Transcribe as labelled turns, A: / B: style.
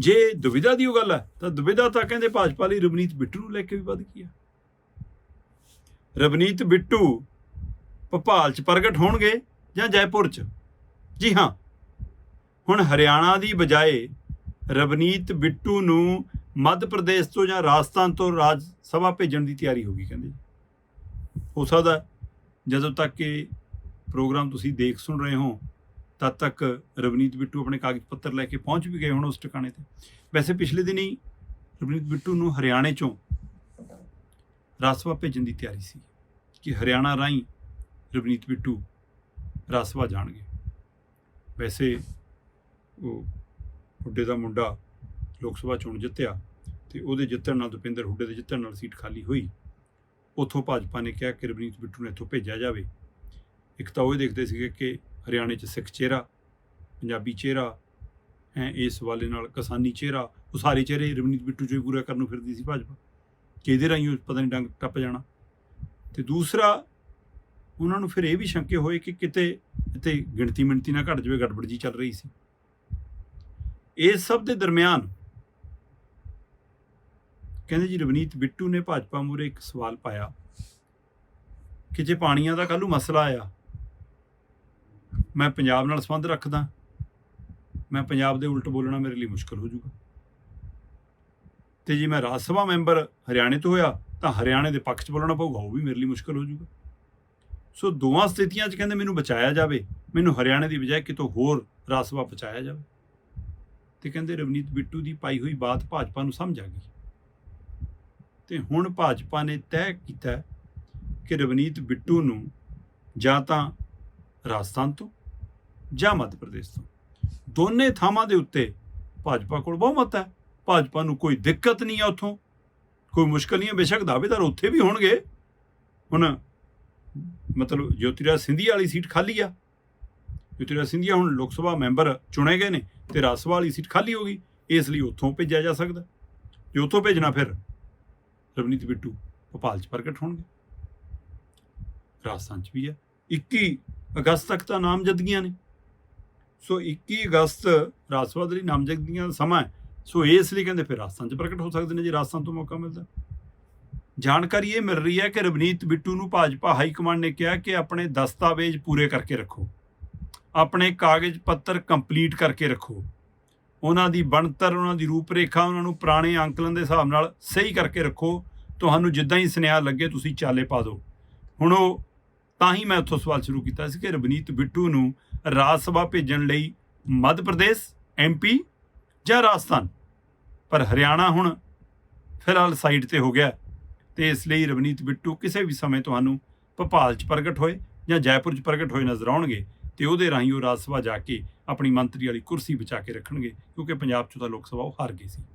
A: ਜੇ ਦੁਵਿਧਾ ਦੀ ਉਹ ਗੱਲ ਹੈ, ਤਾਂ ਦੁਵਿਧਾ ਤਾਂ ਕਹਿੰਦੇ ਭਾਜਪਾ ਲਈ ਰਵਨੀਤ ਬਿੱਟੂ ਨੂੰ ਲੈ ਕੇ ਵੀ ਵੱਧ ਗਈ ਹੈ ਰਵਨੀਤ ਬਿੱਟੂ ਭੋਪਾਲ 'ਚ ਪ੍ਰਗਟ ਹੋਣਗੇ ਜਾਂ ਜੈਪੁਰ 'ਚ? ਜੀ ਹਾਂ। ਹੁਣ ਹਰਿਆਣਾ ਦੀ ਬਜਾਏ ਰਵਨੀਤ ਬਿੱਟੂ ਨੂੰ ਮੱਧ ਪ੍ਰਦੇਸ਼ ਤੋਂ ਜਾਂ ਰਾਜਸਥਾਨ ਤੋਂ ਰਾਜ ਸਭਾ ਭੇਜਣ ਦੀ ਤਿਆਰੀ ਹੋ ਗਈ ਕਹਿੰਦੇ ਹੋ ਸਕਦਾ ਜਦੋਂ ਤੱਕ ਕਿ ਪ੍ਰੋਗਰਾਮ ਤੁਸੀਂ ਦੇਖ ਸੁਣ ਰਹੇ ਹੋ ਤਦ ਤੱਕ ਰਵਨੀਤ ਬਿੱਟੂ ਆਪਣੇ ਕਾਗਜ਼ ਪੱਤਰ ਲੈ ਕੇ ਪਹੁੰਚ ਵੀ ਗਏ ਹੁਣ ਉਸ ਟਿਕਾਣੇ ਤੇ। ਵੈਸੇ ਪਿਛਲੇ ਦਿਨੀ ਰਵਨੀਤ ਬਿੱਟੂ ਨੂੰ ਹਰਿਆਣੇ ਚੋਂ ਰਾਜ ਸਭਾ ਭੇਜਣ ਦੀ ਤਿਆਰੀ ਸੀ ਕਿ ਹਰਿਆਣਾ ਰਾਹੀਂ ਰਵਨੀਤ ਬਿੱਟੂ ਰਾਜ ਸਭਾ ਜਾਣਗੇ। ਵੈਸੇ ਉਹ ਹੁੱਡੇ ਦਾ ਮੁੰਡਾ ਲੋਕ ਸਭਾ ਚੋਣ ਜਿੱਤਿਆ ਤੇ ਉਹਦੇ ਜਿੱਤਣ ਨਾਲ ਦੁਪਿੰਦਰ ਹੁੱਡੇ ਦੇ ਜਿੱਤਣ ਨਾਲ ਸੀਟ ਖਾਲੀ ਹੋਈ। ਉੱਥੋਂ ਭਾਜਪਾ ਨੇ ਕਿਹਾ ਕਿ ਰਵਨੀਤ ਬਿੱਟੂ ਨੂੰ ਇੱਥੋਂ ਭੇਜਿਆ ਜਾਵੇ। ਇੱਕ ਤਾਂ ਉਹ ਇਹ ਦੇਖਦੇ ਸੀਗੇ ਕਿ ਹਰਿਆਣੇ 'ਚ ਸਿੱਖ ਚਿਹਰਾ, ਪੰਜਾਬੀ ਚਿਹਰਾ, ਹੈ, ਇਸ ਵਾਲੇ ਨਾਲ ਕਿਸਾਨੀ ਚਿਹਰਾ, ਉਹ ਸਾਰੇ ਚਿਹਰੇ ਰਵਨੀਤ ਬਿੱਟੂ 'ਚੋਂ ਹੀ ਪੂਰਾ ਕਰਨ ਨੂੰ ਫਿਰਦੀ ਸੀ ਭਾਜਪਾ। ਕਿ ਰਾਹੀਂ ਉਹ ਪਤਾ ਨਹੀਂ ਡੰਗ ਟੱਪ ਜਾਣਾ। ਤੇ ਦੂਸਰਾ, ਉਹਨਾਂ ਨੂੰ ਫਿਰ ਇਹ ਵੀ ਸ਼ੰਕੇ ਹੋਏ ਕਿ ਕਿਤੇ ਇੱਥੇ ਗਿਣਤੀ ਮਿਣਤੀ ਨਾ ਘਟ ਜਾਵੇ, ਗੜਬੜ ਜੀ ਚੱਲ ਰਹੀ ਸੀ। ਇਹ ਸਭ ਦੇ ਦਰਮਿਆਨ ਕਹਿੰਦੇ ਜੀ ਰਵਨੀਤ ਬਿੱਟੂ ਨੇ ਭਾਜਪਾ ਮੂਰੇ ਇੱਕ ਸਵਾਲ ਪਾਇਆ ਕਿ ਜੇ ਪਾਣੀਆਂ ਦਾ ਕੱਲ੍ਹ ਨੂੰ ਮਸਲਾ ਆਇਆ ਮੈਂ ਪੰਜਾਬ ਨਾਲ ਸੰਬੰਧ ਰੱਖਦਾ, ਮੈਂ ਪੰਜਾਬ ਦੇ ਉਲਟ ਬੋਲਣਾ ਮੇਰੇ ਲਈ ਮੁਸ਼ਕਲ ਹੋ ਜਾਊਗਾ। ਤੇ ਜੇ ਮੈਂ ਰਾਜ ਸਭਾ ਮੈਂਬਰ ਹਰਿਆਣੇ ਤੋਂ ਹੋਇਆ, ਤਾਂ ਹਰਿਆਣੇ ਦੇ ਪੱਖ 'ਚ ਬੋਲਣਾ ਪਊਗਾ, ਉਹ ਵੀ ਮੇਰੇ ਲਈ ਮੁਸ਼ਕਲ ਹੋ ਜਾਊਗਾ। ਸੋ ਦੋਵਾਂ ਸਥਿਤੀਆਂ 'ਚ ਕਹਿੰਦੇ ਮੈਨੂੰ ਬਚਾਇਆ ਜਾਵੇ, ਮੈਨੂੰ ਹਰਿਆਣੇ ਦੀ ਬਜਾਏ ਕਿਤੋਂ ਹੋਰ ਰਾਜ ਸਭਾ ਪਹੁੰਚਾਇਆ ਜਾਵੇ। ਤੇ ਕਹਿੰਦੇ ਰਵਨੀਤ ਬਿੱਟੂ ਦੀ ਪਾਈ ਹੋਈ ਬਾਤ ਭਾਜਪਾ ਨੂੰ ਸਮਝ ਆ ਗਈ। ਤੇ ਹੁਣ ਭਾਜਪਾ ਨੇ ਤੈਅ ਕੀਤਾ ਕਿ ਰਵਨੀਤ ਬਿੱਟੂ ਨੂੰ ਜਾਂ ਤਾਂ ਰਾਜਸਥਾਨ ਤੋਂ ਜਾਂ ਮੱਧ ਪ੍ਰਦੇਸ਼ ਤੋਂ। ਦੋਨੇ ਥਾਵਾਂ ਦੇ ਉੱਤੇ ਭਾਜਪਾ ਕੋਲ ਬਹੁਮਤ ਹੈ। ਭਾਜਪਾ ਨੂੰ ਕੋਈ ਦਿੱਕਤ ਨਹੀਂ ਹੈ ਉੱਥੋਂ। ਕੋਈ ਮੁਸ਼ਕਲ ਨਹੀਂ ਹੈ। ਬੇਸ਼ੱਕ ਦਾਅਵੇਦਾਰ ਉੱਥੇ ਵੀ ਹੋਣਗੇ। ਹੁਣ ਮਤਲਬ ਜੋਤੀਰਾਜ ਸਿੰਧੀਆ ਵਾਲੀ ਸੀਟ ਖਾਲੀ ਆ। ਜੋਤੀਰਾਜ ਸਿੰਧੀਆ ਹੁਣ ਲੋਕ ਸਭਾ ਮੈਂਬਰ ਚੁਣੇ ਗਏ ਨੇ ਤੇ ਰਾਜ ਸਭਾ ਵਾਲੀ ਸੀਟ ਖਾਲੀ ਹੋ ਗਈ। ਇਸ ਲਈ ਉੱਥੋਂ ਭੇਜਿਆ ਜਾ ਸਕਦਾ। ਜੇ ਉੱਥੋਂ ਭੇਜਣਾ ਫਿਰ ਰਵਨੀਤ ਬਿੱਟੂ ਭੋਪਾਲ 'ਚ ਪ੍ਰਗਟ ਹੋਣਗੇ। ਰਾਜਸਥਾਨ 'ਚ ਵੀ ਹੈ। 21 ਅਗਸਤ ਤੱਕ ਤਾਂ ਨਾਮਜ਼ਦਗੀਆਂ ਨੇ। ਸੋ 21 ਅਗਸਤ ਰਾਜ ਸਭਾ ਦੇ ਲਈ ਨਾਮਜ਼ਦਗੀਆਂ ਦਾ ਸਮਾਂ ਹੈ। ਸੋ ਇਸ ਲਈ ਕਹਿੰਦੇ ਫਿਰ ਰਾਜਸਥਾਨ 'ਚ ਪ੍ਰਗਟ ਹੋ ਸਕਦੇ ਨੇ ਜੇ ਰਾਜਸਥਾਨ ਤੋਂ ਮੌਕਾ ਮਿਲਦਾ। ਜਾਣਕਾਰੀ ਇਹ ਮਿਲ ਰਹੀ ਹੈ ਕਿ ਰਵਨੀਤ ਬਿੱਟੂ ਨੂੰ ਭਾਜਪਾ ਹਾਈ ਕਮਾਂਡ ਨੇ ਕਿਹਾ ਕਿ ਆਪਣੇ ਦਸਤਾਵੇਜ਼ ਪੂਰੇ ਕਰਕੇ ਰੱਖੋ। ਆਪਣੇ ਕਾਗਜ਼ ਪੱਤਰ ਕੰਪਲੀਟ ਕਰਕੇ ਰੱਖੋ। ਉਹਨਾਂ ਦੀ ਬਣਤਰ, ਉਹਨਾਂ ਦੀ ਰੂਪਰੇਖਾ, ਉਹਨਾਂ ਨੂੰ ਪੁਰਾਣੇ ਅੰਕਲਨ ਦੇ ਹਿਸਾਬ ਨਾਲ ਸਹੀ ਕਰਕੇ ਰੱਖੋ। ਤੁਹਾਨੂੰ ਜਿੱਦਾਂ ਹੀ ਸੁਨੇਹਾ ਲੱਗੇ ਤੁਸੀਂ ਚਾਲੇ ਪਾ ਦਿਓ। ਹੁਣ ਉਹ ਤਾਂ ਹੀ ਮੈਂ ਉੱਥੋਂ ਸਵਾਲ ਸ਼ੁਰੂ ਕੀਤਾ ਸੀ ਕਿ ਰਵਨੀਤ ਬਿੱਟੂ ਨੂੰ ਰਾਜ ਸਭਾ ਭੇਜਣ ਲਈ ਮੱਧ ਪ੍ਰਦੇਸ਼ ਐਮਪੀ ਜਾਂ ਰਾਜਸਥਾਨ? ਪਰ ਹਰਿਆਣਾ ਹੁਣ ਫਿਲਹਾਲ ਸਾਈਡ ਤੇ ਹੋ ਗਿਆ ਤੇ ਇਸ ਲਈ ਰਵਨੀਤ ਬਿੱਟੂ ਕਿਸੇ ਵੀ ਸਮੇਂ ਤੁਹਾਨੂੰ ਭੋਪਾਲ 'ਚ ਪ੍ਰਗਟ ਹੋਏ ਜਾਂ ਜੈਪੁਰ 'ਚ ਪ੍ਰਗਟ ਹੋਏ ਨਜ਼ਰ ਆਉਣਗੇ ਤੇ ਉਹਦੇ ਰਾਹੀਂ ਉਹ ਰਾਜ ਸਭਾ ਜਾ ਕੇ ਆਪਣੀ ਮੰਤਰੀ ਵਾਲੀ ਕੁਰਸੀ ਬਚਾ ਕੇ ਰੱਖਣਗੇ ਕਿਉਂਕਿ ਪੰਜਾਬ 'ਚੋਂ ਤਾਂ ਲੋਕ ਸਭਾ ਉਹ ਹਾਰ ਗਈ ਸੀ।